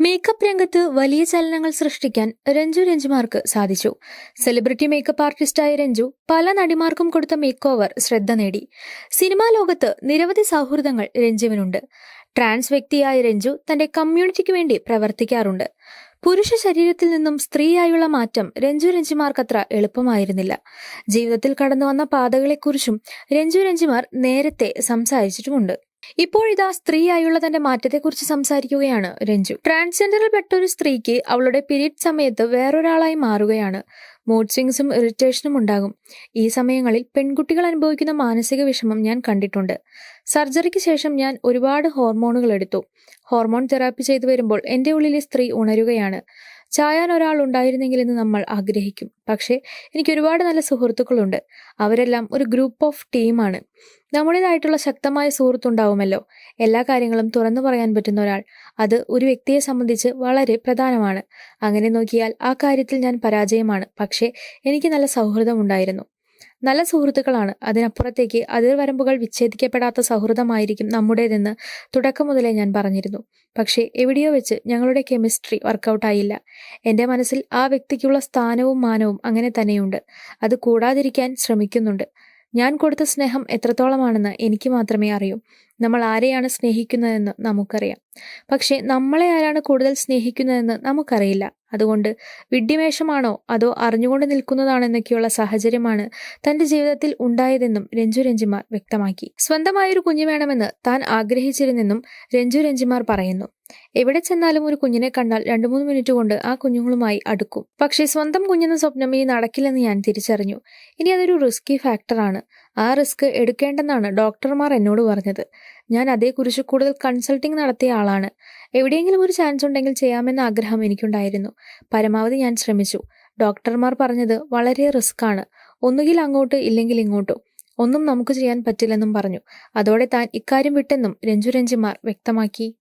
Makeup രംഗത്ത് വലിയ ചലനങ്ങൾ സൃഷ്ടിക്കാൻ രഞ്ജു രഞ്ജുമാർക്ക് സാധിച്ചു. സെലിബ്രിറ്റി മേക്കപ്പ് ആർട്ടിസ്റ്റായ രഞ്ജു പല നടിമാർക്കും കൊടുത്ത മേക്ക് ഓവർ ശ്രദ്ധ നേടി. സിനിമാ ലോകത്ത് നിരവധി സൗഹൃദങ്ങൾ രഞ്ജുവിനുണ്ട്. ട്രാൻസ് വ്യക്തിയായ രഞ്ജു തന്റെ കമ്മ്യൂണിറ്റിക്ക് വേണ്ടി പ്രവർത്തിക്കാറുണ്ട്. പുരുഷ ശരീരത്തിൽ നിന്നും സ്ത്രീയായുള്ള മാറ്റം രഞ്ജു രഞ്ജിമാർക്കത്ര എളുപ്പമായിരുന്നില്ല. ജീവിതത്തിൽ കടന്നു വന്ന പാതകളെക്കുറിച്ചും രഞ്ജു രഞ്ജിമാർ നേരത്തെ സംസാരിച്ചിട്ടുമുണ്ട്. ഇപ്പോഴിതാ സ്ത്രീയായുള്ള തന്റെ മാറ്റത്തെക്കുറിച്ച് സംസാരിക്കുകയാണ് രഞ്ജു. ട്രാൻസ്ജെൻഡറിൽ പെട്ട ഒരു സ്ത്രീക്ക് അവളുടെ പീരീഡ് സമയത്ത് വേറൊരാളായി മാറുകയാണ്. മൂഡ് സ്വിങ്സും ഇറിറ്റേഷനും ഉണ്ടാകും. ഈ സമയങ്ങളിൽ പെൺകുട്ടികൾ അനുഭവിക്കുന്ന മാനസിക വിഷമം ഞാൻ കണ്ടിട്ടുണ്ട്. സർജറിക്ക് ശേഷം ഞാൻ ഒരുപാട് ഹോർമോണുകൾ എടുത്തു. ഹോർമോൺ തെറാപ്പി ചെയ്തു വരുമ്പോൾ എന്റെ ഉള്ളിലെ സ്ത്രീ ഉണരുകയാണ്. ചായാൻ ഒരാൾ ഉണ്ടായിരുന്നെങ്കിൽ ഉണ്ടായിരുന്നെങ്കിലെന്ന് നമ്മൾ ആഗ്രഹിക്കും. പക്ഷേ എനിക്ക് ഒരുപാട് നല്ല സുഹൃത്തുക്കളുണ്ട്. അവരെല്ലാം ഒരു ഗ്രൂപ്പ് ഓഫ് ടീമാണ് നമ്മുടേതായിട്ടുള്ള ശക്തമായ സുഹൃത്തുണ്ടാവുമല്ലോ എല്ലാ കാര്യങ്ങളും തുറന്നു പറയാൻ പറ്റുന്ന ഒരാൾ അത് ഒരു വ്യക്തിയെ സംബന്ധിച്ച് വളരെ പ്രധാനമാണ്. അങ്ങനെ നോക്കിയാൽ ആ കാര്യത്തിൽ ഞാൻ പരാജയമാണ്. പക്ഷേ എനിക്ക് നല്ല സൗഹൃദമുണ്ടായിരുന്നു നല്ല സുഹൃത്തുക്കളാണ്. അതിനപ്പുറത്തേക്ക് അതിർവരമ്പുകൾ വിച്ഛേദിക്കപ്പെടാത്ത സൗഹൃദമായിരിക്കും നമ്മുടേതെന്ന് തുടക്കം മുതലേ ഞാൻ പറഞ്ഞിരുന്നു. പക്ഷേ എവിടെയോ വെച്ച് ഞങ്ങളുടെ കെമിസ്ട്രി വർക്കൗട്ടായില്ല. എന്റെ മനസ്സിൽ ആ വ്യക്തിക്കുള്ള സ്ഥാനവും മാനവും അങ്ങനെ തന്നെയുണ്ട്. അത് കൂടാതിരിക്കാൻ ശ്രമിക്കുന്നുണ്ട്. ഞാൻ കൊടുത്ത സ്നേഹം എത്രത്തോളമാണെന്ന് എനിക്ക് മാത്രമേ അറിയൂ. നമ്മൾ ആരെയാണ് സ്നേഹിക്കുന്നതെന്ന് നമുക്കറിയാം. പക്ഷേ നമ്മളെ ആരാണ് കൂടുതൽ സ്നേഹിക്കുന്നതെന്ന് നമുക്കറിയില്ല. അതുകൊണ്ട് വിഡ്ഢിമേഷമാണോ അതോ അറിഞ്ഞുകൊണ്ട് നിൽക്കുന്നതാണെന്നൊക്കെയുള്ള സാഹചര്യമാണ് തന്റെ ജീവിതത്തിൽ ഉണ്ടായതെന്നും രഞ്ജു രഞ്ജിമാർ വ്യക്തമാക്കി. സ്വന്തമായൊരു കുഞ്ഞു വേണമെന്ന് താൻ ആഗ്രഹിച്ചിരുന്നെന്നും രഞ്ജു രഞ്ജിമാർ പറയുന്നു. എവിടെ ചെന്നാലും ഒരു കുഞ്ഞിനെ കണ്ടാൽ രണ്ടു മൂന്ന് മിനിറ്റ് കൊണ്ട് ആ കുഞ്ഞുങ്ങളുമായി അടുക്കും. പക്ഷേ സ്വന്തം കുഞ്ഞെന്ന സ്വപ്നം ഇനി നടക്കില്ലെന്ന് ഞാൻ തിരിച്ചറിഞ്ഞു. ഇനി അതൊരു റിസ്കി ഫാക്ടറാണ് ആ റിസ്ക് എടുക്കേണ്ടെന്നാണ് ഡോക്ടർമാർ എന്നോട് പറഞ്ഞത്. ഞാൻ അതേക്കുറിച്ച് കൂടുതൽ കൺസൾട്ടിംഗ് നടത്തിയ ആളാണ്. എവിടെയെങ്കിലും ഒരു ചാൻസ് ഉണ്ടെങ്കിൽ ചെയ്യാമെന്ന ആഗ്രഹം എനിക്കുണ്ടായിരുന്നു. പരമാവധി ഞാൻ ശ്രമിച്ചു. ഡോക്ടർമാർ പറഞ്ഞത് വളരെ റിസ്ക് ആണ് ഒന്നുകിൽ അങ്ങോട്ട് ഇല്ലെങ്കിൽ ഇങ്ങോട്ടോ. ഒന്നും നമുക്ക് ചെയ്യാൻ പറ്റില്ലെന്നും പറഞ്ഞു. അതോടെ താൻ ഇക്കാര്യം വിട്ടെന്നും രഞ്ജു രഞ്ജിമാർ വ്യക്തമാക്കി.